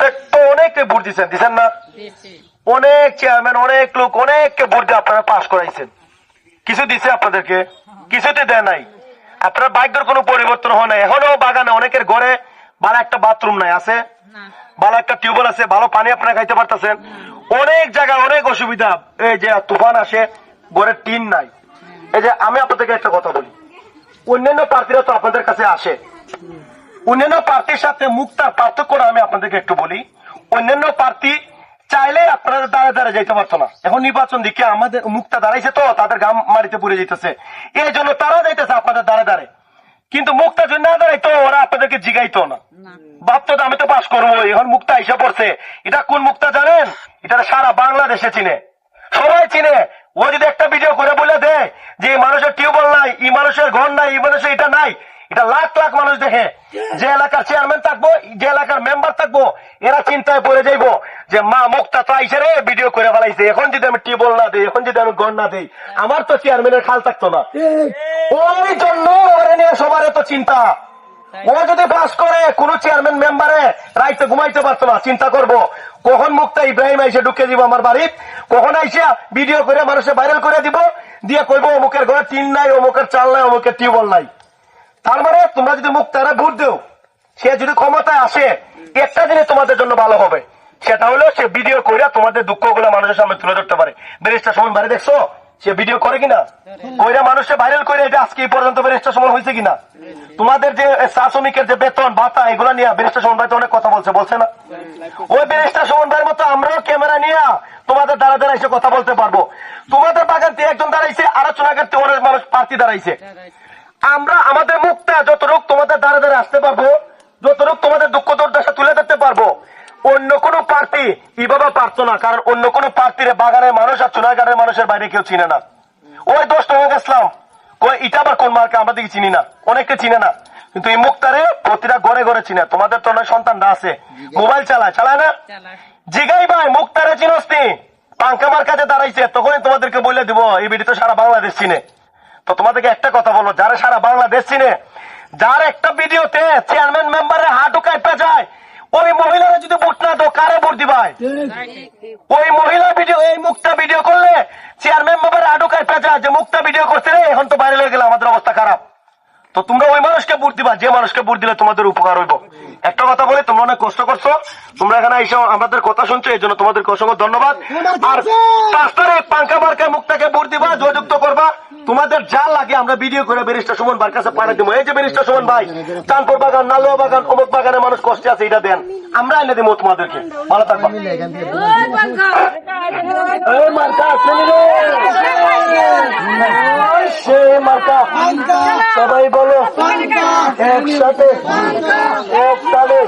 পার্টিতে তো অনেকে ভোট দিচ্ছেন দিচ্ছেন না? অনেক চেয়ারম্যান অনেক লোক অনেককে ভোট দিয়ে আপনারা পাস করাইছেন। কিছু দিছে আপনাদেরকে কিছুতে দেয় নাই। আপনার ভাগ্যের কোনো পরিবর্তন হয় না এখনও বাগানে অনেকের ঘরে ভালো একটা বাথরুম নাই আছে? ভালো একটা টিউবওয়েল আছে ভালো পানি আপনারা খাইতে পারতেছেন। অনেক জায়গায় অনেক অসুবিধা। এই যে তুফান আসে ঘরের টিন নাই। এই যে আমি আপনাদেরকে একটা কথা বলি। অন্যান্য প্রার্থীরা তো আপনাদের কাছে আসে। অন্যান্য প্রার্থীর সাথে মুক্তার পার্থক্যটা আমি আপনাদেরকে একটু বলি। অন্যান্য প্রার্থী চাইলে আপনারা দাঁড়ে দাঁড়ে যাইতে পারতো না। এখন নির্বাচন দিকে আমাদের মুক্তা দাঁড়াইছে তো তাদের গাম মারিতে পুড়ে যেতেছে এই জন্য তারা যাইতেছে আপনাদের দাঁড়ে দাঁড়ে কিন্তু মুক্তা যদি না দাঁড়াইতো ওরা আপনাদেরকে জিগাইতো না। না। ভাবতো আমি তো পাস করব এখন মুক্তা এসে পড়ছে। এটা কোন মুক্তা জানেন? এটা সারা বাংলাদেশে চিনে। সবাই চিনে। ও যদি একটা ভিডিও করে বলে দেয় যে এই মানুষের টিউবওয়েল নাই এই মানুষের ঘর নাই এই মানুষের এটা নাই এটা লাখ লাখ মানুষ দেখে। যে এলাকার চেয়ারম্যান থাকব যে এলাকার মেম্বার থাকব এরা চিন্তায় পড়ে যাইবো যে মা মুক্তা তো আইসে রে ভিডিও করে ফেলাইছে। এখন যদি আমি টিউবওয়েল না দিই এখন যদি আমি ঘর না দিই আমার তো চেয়ারম্যানের খাল থাকতো না। ওই জন্য ওরে নিয়ে সবার এত চিন্তা। ও যদি পাস করে কোন চেয়ারম্যান মেম্বারে রাইতে ঘুমাইতে পারতো না চিন্তা করব। কখন মুক্তা ইব্রাহিম আইসে ঢুকে দিব আমার বাড়ির কখন আইসে ভিডিও করে মানুষে ভাইরাল করে দিব? দিয়ে কইব অমুকের ঘরে টিন নাই অমুকের চাল নাই অমুকের টিউবওয়েল নাই। তার মানে তোমরা যদি মুক্তারে ভোট দেও, সে যদি ক্ষমতায় আসে, একটা জিনিস তোমাদের জন্য ভালো হবে। সেটা হলো সে ভিডিও করে তোমাদের দুঃখগুলো মানুষের সামনে তুলে ধরতে পারে। ব্যারিস্টার সমান, বাড়ি দেখছ? সে ভিডিও করে কিনা? কইরা মানুষে ভাইরাল করে এটা আজকে এই পর্যন্ত ব্যারিস্টার সমান হয়েছে কিনা? তোমাদের যে চা শ্রমিকের যে বেতন, ভাতা, এগুলো নিয়ে ব্যারিস্টার সমান ভাই তো অনেক কথা বলছে বলছে না? ওই ব্যারিস্টার সমান ভাইয়ের মতো আমরাও ক্যামেরা নিয়ে তোমাদের দ্বারা এসে কথা বলতে পারব। তোমাদের বাগান থেকে একজন দাঁড়াইছে, আলোচনা করতে অনেক মানুষ প্রার্থী দাঁড়াইছে। আমরা আমাদের মুখটা যতটুক তোমাদের দ্বারা দ্বারা আসতে পারব যতটুক তোমাদের দুঃখ দুর্দশা তুলে ধরতে পারব অন্য কোন প্রার্থী এইভাবে পারতো না কারণ অন্য কোন প্রার্থীর বাগানের মানুষ আর চুনাগারের মানুষের বাইরে কেউ চিনে না। ওই দোষ তোমাকে এটা আবার কোন মার্কে? আমরা চিনি না। অনেকে চিনে না। কিন্তু এই মুক্তারে প্রতিটা ঘরে ঘরে চিনে। তোমাদের তো অনেক সন্তানরা আছে। মোবাইল চালায়। চালায় না? জিগাই ভাই মুক্তারে চিনস নি। পাঙ্কামার কাছে দাঁড়াইছে। তখনই তোমাদেরকে বলে দিব এই ভিডিও তো সারা বাংলাদেশ চিনে। তো তোমাদেরকে একটা কথা বলো যারা সারা বাংলাদেশ চিনে যার একটা ভিডিওতে চেয়ারম্যান মেম্বারের হাত ঢুকাইতে যায় ওই মহিলারা যদি ভোট না দাও কারে ভোট দিবাই ওই মহিলা ভিডিও এই মুক্তা ভিডিও করলে চেয়ারম্যান হাত ঢুকাইতে যায় যে মুক্তা ভিডিও করছে রে এখন তো বাইরে হয়ে গেলে আমাদের অবস্থা খারাপ। তো তোমরা ওই মানুষকে ভোট দিবা যে মানুষকে ভোট দিলে তোমাদের উপকার হইব। একটা কথা বলে তোমরা অনেক কষ্ট করছ তোমরা এখানে এসে আমাদের কথা শুনছো এই জন্য তোমাদেরকে অসংখ্য ধন্যবাদ। আর পাঁচ তারিখ পাঙ্কা মার্কায় মুক্তাকে ভোট দিবা জয়যুক্ত তোমাদের যা লাগে আমরা ভিডিও করে বেরিস্টার সুমন ভাইয়ের কাছে পাঠিয়ে দিব। এই যে বেরিস্টার সুমন ভাই চাঁদপুর বাগান নালুয়া বাগান অমুক বাগানের মানুষ কষ্টে আছে এটা দেন। আমরা এনে দিব তোমাদেরকে। ভালো থাকবা। সবাই বলো একসাথে একসাথে।